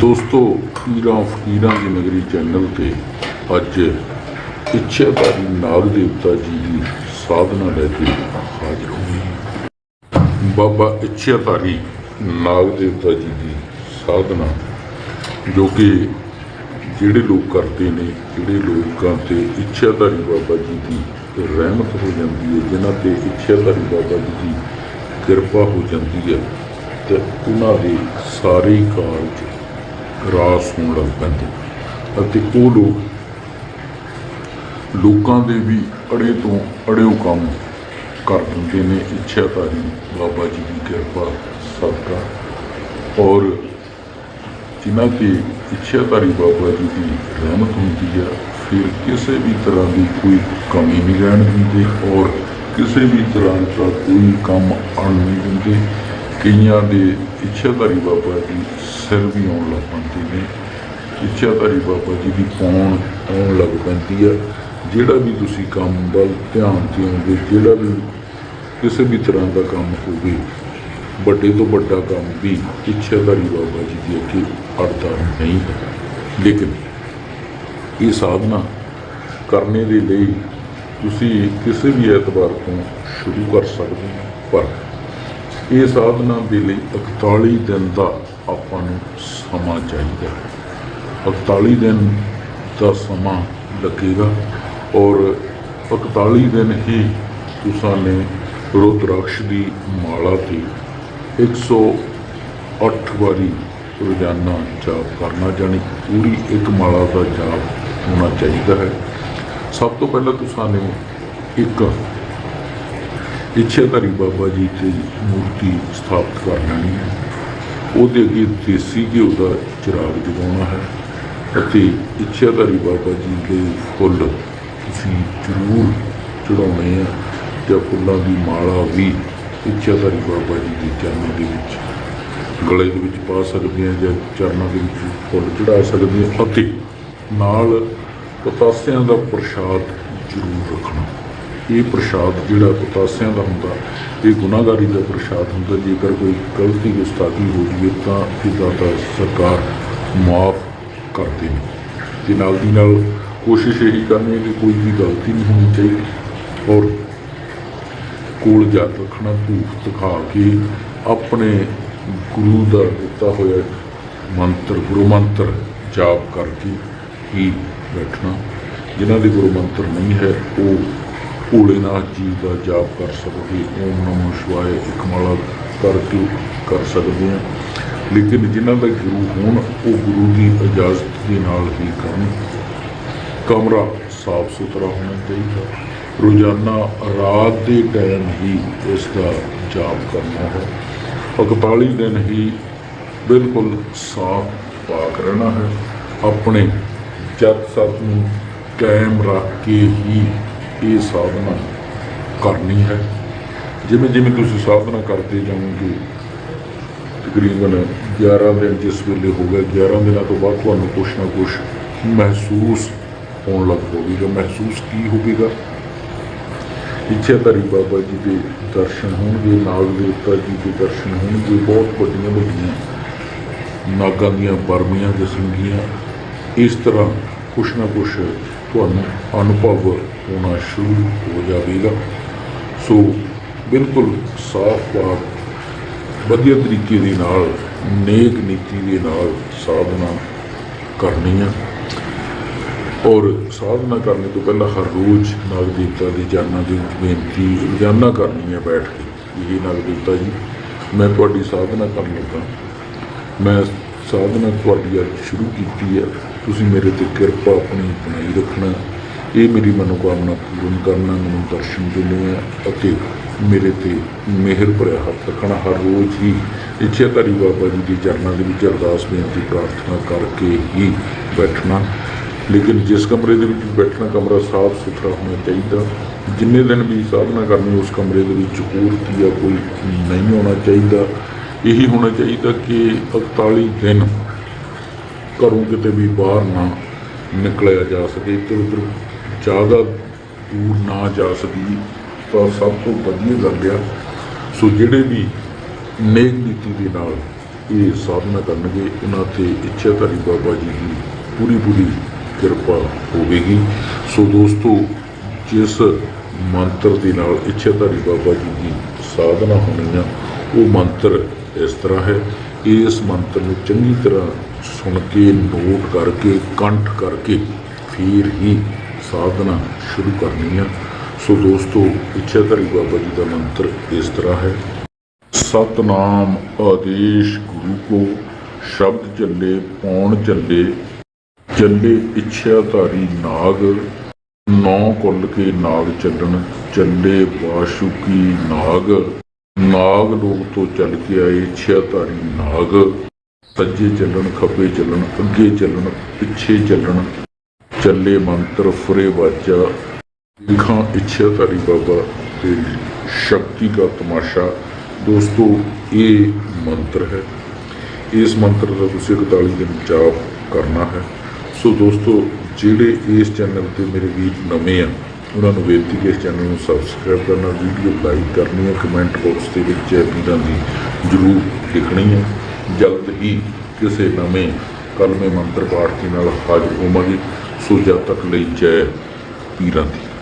ਦੋਸਤੋ ਪੀਰਾਂ ਫਕੀਰਾਂ ਦੀ ਨਗਰੀ ਚੈਨਲ ਤੇ ਅੱਜ ਇੱਛਾਧਾਰੀ ਨਾਗ ਦੇਵਤਾ ਜੀ ਦੀ ਸਾਧਨਾ ਲੈ ਕੇ ਹਾਜ਼ਰ ਹੋਏ ਬਾਬਾ ਇੱਛਾਧਾਰੀ ਨਾਗ ਦੇਵਤਾ ਜੀ ਦੀ ਸਾਧਨਾ, ਜੋ ਕਿ ਜਿਹੜੇ ਲੋਕ ਕਰਦੇ ਨੇ, ਜਿਹੜੇ ਲੋਕਾਂ ਤੇ ਇੱਛਾਧਾਰੀ ਬਾਬਾ ਜੀ ਦੀ ਰਹਿਮਤ ਹੋ ਜਾਂਦੀ ਹੈ, ਜਿਨ੍ਹਾਂ ਤੇ ਇੱਛਾਧਾਰੀ ਬਾਬਾ ਜੀ ਦੀ ਕਿਰਪਾ ਹੋ ਜਾਂਦੀ ਹੈ, ਤੇ ਉਹਨਾਂ ਦੇ ਸਾਰੇ ਹੀ ਕਾਰਜ ਰਾਸ ਹੋਣ ਲੱਗ ਪੈਂਦੇ। ਅਤੇ ਉਹ ਲੋਕ ਲੋਕਾਂ ਦੇ ਵੀ ਅੜੇ ਤੋਂ ਅੜਿਓ ਕੰਮ ਕਰ ਦਿੰਦੇ ਨੇ। ਇੱਛਾਧਾਰੀ ਬਾਬਾ ਜੀ ਦੀ ਕਿਰਪਾ, ਸਦਕਾ। ਔਰ ਜਿਨ੍ਹਾਂ ਤੇ ਇੱਛਾਧਾਰੀ ਬਾਬਾ ਜੀ ਦੀ ਰਹਿਮਤ ਹੁੰਦੀ ਹੈ ਫਿਰ ਕਿਸੇ ਵੀ ਤਰ੍ਹਾਂ ਦੀ ਕੋਈ ਕਮੀ ਨਹੀਂ ਰਹਿਣ ਦਿੰਦੇ। ਔਰ ਕਿਸੇ ਵੀ ਤਰ੍ਹਾਂ ਦਾ ਕੋਈ ਕੰਮ ਅਣ ਨਹੀਂ ਦਿੰਦੇ। ਕਈਆਂ ਦੇ ਇੱਛਾਧਾਰੀ ਬਾਬਾ ਜੀ ਸਿਰ ਵੀ ਆਉਣ ਲੱਗ ਪੈਂਦੇ ਨੇ। ਇੱਛਾਧਾਰੀ ਬਾਬਾ ਜੀ ਦੀ ਪੌਣ ਆਉਣ ਲੱਗ ਪੈਂਦੀ ਆ। ਜਿਹੜਾ ਵੀ ਤੁਸੀਂ ਕੰਮ ਵੱਲ ਧਿਆਨ ਦਿਓਗੇ, ਜਿਹੜਾ ਵੀ ਕਿਸੇ ਵੀ ਤਰ੍ਹਾਂ ਦਾ ਕੰਮ ਹੋਵੇ, ਵੱਡੇ ਤੋਂ ਵੱਡਾ ਕੰਮ ਵੀ ਇੱਛਾਧਾਰੀ ਬਾਬਾ ਜੀ ਦੀ ਅੱਗੇ ਅੜਦਾ ਨਹੀਂ ਹੈ। ਲੇਕਿਨ ਇਹ ਸਾਧਨਾ ਕਰਨੇ ਦੇ ਲਈ ਤੁਸੀਂ ਕਿਸੇ ਵੀ ਐਤਵਾਰ ਤੋਂ ਸ਼ੁਰੂ ਕਰ ਸਕਦੇ ਹੋ। ਪਰ ਇਹ ਸਾਧਨਾ ਦੇ ਲਈ 41 ਦਿਨ ਦਾ ਆਪਾਂ ਨੂੰ ਸਮਾਂ ਚਾਹੀਦਾ ਹੈ। 41 ਦਿਨ ਦਾ ਸਮਾਂ ਲੱਗੇਗਾ ਔਰ 41 ਦਿਨ ਹੀ ਤੁਸਾਂ ਨੇ ਰੁਦਰਾਕਸ਼ ਦੀ ਮਾਲਾ ਤੇ 108 ਵਾਰੀ ਰੋਜ਼ਾਨਾ ਜਾਪ ਕਰਨਾ, ਜਾਣੀ ਪੂਰੀ ਇੱਕ ਮਾਲਾ ਦਾ ਜਾਪ ਹੋਣਾ ਚਾਹੀਦਾ ਹੈ। ਸਭ ਤੋਂ ਪਹਿਲਾਂ ਤੁਸਾਂ ਨੇ ਇੱਕ ਇੱਛਾਧਾਰੀ ਬਾਬਾ ਜੀ ਦੀ ਮੂਰਤੀ ਸਥਾਪਿਤ ਕਰ ਲੈਣੀ ਹੈ। ਉਹਦੇ ਅੱਗੇ ਦੇਸੀ ਘਿਓ ਦਾ ਚਿਰਾਗ ਜਗਾਉਣਾ ਹੈ ਅਤੇ ਇੱਛਾਧਾਰੀ ਬਾਬਾ ਜੀ ਦੇ ਫੁੱਲ ਤੁਸੀਂ ਜ਼ਰੂਰ ਚੜਾਉਣੇ ਆ ਜਾਂ ਫੁੱਲਾਂ ਦੀ ਮਾਲਾ ਵੀ ਇੱਛਾਧਾਰੀ ਬਾਬਾ ਜੀ ਦੇ ਚਰਨਾਂ ਦੇ ਵਿੱਚ, ਗਲੇ ਦੇ ਵਿੱਚ ਪਾ ਸਕਦੇ ਆ ਜਾਂ ਚਰਨਾਂ ਦੇ ਵਿੱਚ ਫੁੱਲ ਚੜਾ ਸਕਦੇ ਆ ਅਤੇ ਨਾਲ ਪਤਾਸਿਆਂ ਦਾ ਪ੍ਰਸ਼ਾਦ ਜ਼ਰੂਰ ਰੱਖਣਾ। ਇਹ ਪ੍ਰਸ਼ਾਦ ਜਿਹੜਾ ਪਤਾਸਿਆਂ ਦਾ ਹੁੰਦਾ, ਇਹ ਗੁਨਾਹਗਾਰੀ ਦਾ ਪ੍ਰਸ਼ਾਦ ਹੁੰਦਾ, ਜੇਕਰ ਕੋਈ ਗਲਤੀ, ਗੁਸਤਾਖੀ ਹੋ ਜਾਵੇ ਤਾਂ ਇਹਦਾ ਤਾਂ ਸਰਕਾਰ ਮਾਫ ਕਰਦੇ ਨੇ। ਤੇ ਨਾਲ ਦੀ ਨਾਲ ਕੋਸ਼ਿਸ਼ ਇਹੀ ਕਰਨੀ ਹੈ ਕਿ ਕੋਈ ਵੀ ਗਲਤੀ ਨਹੀਂ ਹੋਣੀ ਚਾਹੀਦੀ ਔਰ ਕੋਲ ਜਾ ਰੱਖਣਾ ਧੂਫ ਦਿਖਾ ਕੇ ਆਪਣੇ ਗੁਰੂ ਦਾ ਦਿੱਤਾ ਹੋਇਆ ਮੰਤਰ, ਗੁਰੂ ਮੰਤਰ ਜਾਪ ਕਰਕੇ ਹੀ ਬੈਠਣਾ। ਜਿਨ੍ਹਾਂ ਦੇ ਗੁਰੂ ਮੰਤਰ ਨਹੀਂ ਹੈ, ਉਹ ਭੋਲੇਨਾਥ ਜੀ ਦਾ ਜਾਪ ਕਰ ਸਕਦੇ ਓਮ ਨਮੋ ਸ਼ਿਵਾਏ, ਇੱਕ ਮਾਲਾ ਕਰਕੇ ਕਰ ਸਕਦੇ ਹਾਂ। ਲੇਕਿਨ ਜਿਨ੍ਹਾਂ ਦਾ ਗੁਰੂ ਹੋਣ, ਉਹ ਗੁਰੂ ਦੀ ਇਜਾਜ਼ਤ ਦੇ ਨਾਲ ਹੀ ਕਰਨ। ਕਮਰਾ ਸਾਫ਼ ਸੁਥਰਾ ਹੋਣਾ ਚਾਹੀਦਾ। ਰੋਜ਼ਾਨਾ ਰਾਤ ਦੇ ਟਾਈਮ ਹੀ ਇਸ ਦਾ ਜਾਪ ਕਰਨਾ ਹੈ। 41 ਦਿਨ ਹੀ ਬਿਲਕੁਲ ਸਾਫ਼ ਪਾਕ ਰਹਿਣਾ ਹੈ। ਆਪਣੇ ਜਤ ਸਤ ਨੂੰ ਕਾਇਮ ਰੱਖ ਕੇ ਹੀ ਇਹ ਸਾਧਨਾ ਕਰਨੀ ਹੈ? ਜਿਵੇਂ ਜਿਵੇਂ ਤੁਸੀਂ ਸਾਧਨਾ ਕਰਦੇ ਜਾਓਗੇ, ਤਕਰੀਬਨ 11 ਦਿਨ ਜਿਸ ਵੇਲੇ ਹੋ ਗਏ 11 ਦਿਨਾਂ ਤੋਂ ਬਾਅਦ ਤੁਹਾਨੂੰ ਕੁਛ ਨਾ ਕੁਛ ਮਹਿਸੂਸ ਹੋਣ ਲੱਗ ਪਵੇਗਾ ਮਹਿਸੂਸ ਕੀ ਹੋਵੇਗਾ? ਇੱਛਾਧਾਰੀ ਬਾਬਾ ਜੀ ਦੇ ਦਰਸ਼ਨ ਹੋਣਗੇ ਨਾਗ ਦੇਵਤਾ ਜੀ ਦੇ ਦਰਸ਼ਨ ਹੋਣਗੇ। ਬਹੁਤ ਵੱਡੀਆਂ ਵੱਡੀਆਂ ਨਾਗਾਂ ਦੀਆਂ ਬਰਮੀਆਂ ਦਿਸਣਗੀਆਂ। ਇਸ ਤਰ੍ਹਾਂ ਕੁਛ ਨਾ ਕੁਛ ਤੁਹਾਨੂੰ ਅਨੁਭਵ ਹੋਣਾ ਸ਼ੁਰੂ ਹੋ ਜਾਵੇਗਾ। ਸੋ ਬਿਲਕੁਲ ਸਾਫ਼ ਪਾਕ ਵਧੀਆ ਤਰੀਕੇ ਦੇ ਨਾਲ, ਨੇਕ ਨੀਤੀ ਦੇ ਨਾਲ ਸਾਧਨਾ ਕਰਨੀ ਆ। ਔਰ ਸਾਧਨਾ ਕਰਨ ਤੋਂ ਪਹਿਲਾਂ ਹਰ ਰੋਜ਼ ਨਾਗ ਦੇਵਤਾ ਦੀ ਚਰਨਾਂ ਦੀ ਬੇਨਤੀ, ਰੋਜ਼ਾਨਾ ਕਰਨੀ ਹੈ ਬੈਠ ਕੇ। ਇਹ ਨਾਗ ਦੇਵਤਾ ਜੀ। ਮੈਂ ਤੁਹਾਡੀ ਸਾਧਨਾ ਕਰਨ ਲੱਗਾ। ਮੈਂ ਸਾਧਨਾ ਤੁਹਾਡੀ ਅੱਜ ਸ਼ੁਰੂ ਕੀਤੀ ਹੈ ਤੁਸੀਂ ਮੇਰੇ ਤੇ ਕਿਰਪਾ ਆਪਣੀ ਬਣਾਈ ਰੱਖਣਾ। ਇਹ ਮੇਰੀ ਮਨੋਕਾਮਨਾ ਪੂਰਨ ਕਰਨਾ, ਮੈਨੂੰ ਦਰਸ਼ਨ ਦੇਣੇ ਆ ਅਤੇ ਮੇਰੇ ਤੇ ਮਿਹਰ ਭਰਿਆ ਹੱਥ ਰੱਖਣਾ। ਹਰ ਰੋਜ਼ ਹੀ ਇੱਛਾਧਾਰੀ ਬਾਬਾ ਜੀ ਦੇ ਚਰਨਾਂ ਦੇ ਵਿੱਚ ਅਰਦਾਸ, ਬੇਨਤੀ, ਪ੍ਰਾਰਥਨਾ ਕਰਕੇ ਹੀ ਬੈਠਣਾ। ਲੇਕਿਨ ਜਿਸ ਕਮਰੇ ਦੇ ਵਿੱਚ ਬੈਠਣਾ, ਕਮਰਾ ਸਾਫ਼ ਸੁਥਰਾ ਹੋਣਾ ਚਾਹੀਦਾ। ਜਿੰਨੇ ਦਿਨ ਵੀ ਸਾਧਨਾ ਕਰਨੀ, ਉਸ ਕਮਰੇ ਦੇ ਵਿੱਚ ਹੋਰ ਕੀ ਆ ਕੋਈ ਨਹੀਂ ਹੋਣਾ ਚਾਹੀਦਾ। ਇਹੀ ਹੋਣਾ ਚਾਹੀਦਾ ਕਿ 41 ਦਿਨ ਘਰੋਂ ਕਿਤੇ ਵੀ ਬਾਹਰ ਨਾ ਨਿਕਲਿਆ ਜਾ ਸਕੇ ਇੱਧਰ ਉੱਧਰ ਜ਼ਿਆਦਾ ਦੂਰ ਨਾ ਜਾ ਸਕੀ, ਤਾਂ ਸਭ ਤੋਂ ਵਧੀਆ ਗੱਲ ਆ। ਸੋ ਜਿਹੜੇ ਵੀ ਨੇਕ ਨੀਤੀ ਦੇ ਨਾਲ ਇਹ ਸਾਧਨਾ ਕਰਨਗੇ, ਉਹਨਾਂ ਤੇ ਇੱਛਾਧਾਰੀ ਬਾਬਾ ਜੀ ਦੀ ਪੂਰੀ ਪੂਰੀ ਕਿਰਪਾ ਹੋਵੇਗੀ। ਸੋ ਦੋਸਤੋ, ਜਿਸ ਮੰਤਰ ਦੇ ਨਾਲ ਇੱਛਾਧਾਰੀ ਬਾਬਾ ਜੀ ਦੀ ਸਾਧਨਾ ਹੋਣੀ ਆ, ਉਹ ਮੰਤਰ ਇਸ ਤਰ੍ਹਾਂ ਹੈ। ਇਸ ਮੰਤਰ ਨੂੰ ਚੰਗੀ ਤਰ੍ਹਾਂ ਸੁਣ ਕੇ ਨੋਟ ਕਰਕੇ, ਕੰਠ ਕਰਕੇ ਫਿਰ ਹੀ ਸਾਧਨਾ ਸ਼ੁਰੂ ਕਰਨੀ ਆ। ਸੋ ਦੋਸਤੋ ਇੱਛਾਧਾਰੀ ਬਾਬਾ ਜੀ ਦਾ ਮੰਤਰ ਇਸ ਤਰ੍ਹਾਂ ਹੈ। ਸਤਨਾਮ ਆਦੇਸ਼ ਗੁਰੂ ਕੋ, ਸ਼ਬਦ ਚੱਲੇ, ਪੌਣ ਚੱਲੇ ਚੱਲੇ ਇੱਛਾਧਾਰੀ ਨਾਗ, ਨੌ ਕੁੱਲ ਕੇ ਨਾਗ ਚੱਲਣ, ਚੱਲੇ ਬਾਸ਼ੁਕੀ ਨਾਗ। ਨਾਗ ਲੋਕ ਤੋਂ ਚੱਲ ਕੇ ਆਏ ਇੱਛਾਧਾਰੀ ਨਾਗ। ਸੱਜੇ ਚੱਲਣ, ਖੱਬੇ ਚੱਲਣ, ਅੱਗੇ ਚੱਲਣ, ਪਿੱਛੇ ਚੱਲਣ। ਚੱਲੇ ਮੰਤਰ ਫੁਰੇ ਵਾਜਾ। ਦੇਖਾਂ ਇੱਛਾਧਾਰੀ ਬਾਬਾ, ਤੇਰੀ ਸ਼ਕਤੀ ਦਾ ਤਮਾਸ਼ਾ। ਦੋਸਤੋ, ਇਹ ਮੰਤਰ ਹੈ। ਇਸ ਮੰਤਰ ਦਾ ਤੁਸੀਂ 41 ਦਿਨ ਜਾਪ ਕਰਨਾ ਹੈ। ਸੋ ਦੋਸਤੋ, ਜਿਹੜੇ ਇਸ ਚੈਨਲ ਤੇ ਮੇਰੇ ਵੀਰ ਨਵੇਂ ਆ ਉਹਨਾਂ ਨੂੰ ਬੇਨਤੀ ਕਿ ਇਸ ਚੈਨਲ ਨੂੰ ਸਬਸਕ੍ਰਾਈਬ ਕਰਨਾ ਵੀਡੀਓ ਲਾਈਕ ਕਰਨੀ ਹੈ ਕਮੈਂਟ ਬਾਕਸ ਦੇ ਵਿੱਚ ਜੈ ਵੀਰਾਂ ਦੀ ਜਰੂਰ ਲਿਖਣੀ ਹੈ। ਜਲਦ ਹੀ ਕਿਸੇ ਨਵੇਂ ਕਲਮੇ ਮੰਤਰ ਪਾਠ ਦੇ ਨਾਲ ਹਾਜ਼ਰ ਹੋਵਾਂਗੇ। ਸੋ ਜਦ ਤੱਕ ਲਈ ਜੈ ਪੀਰਾਂ ਦੀ।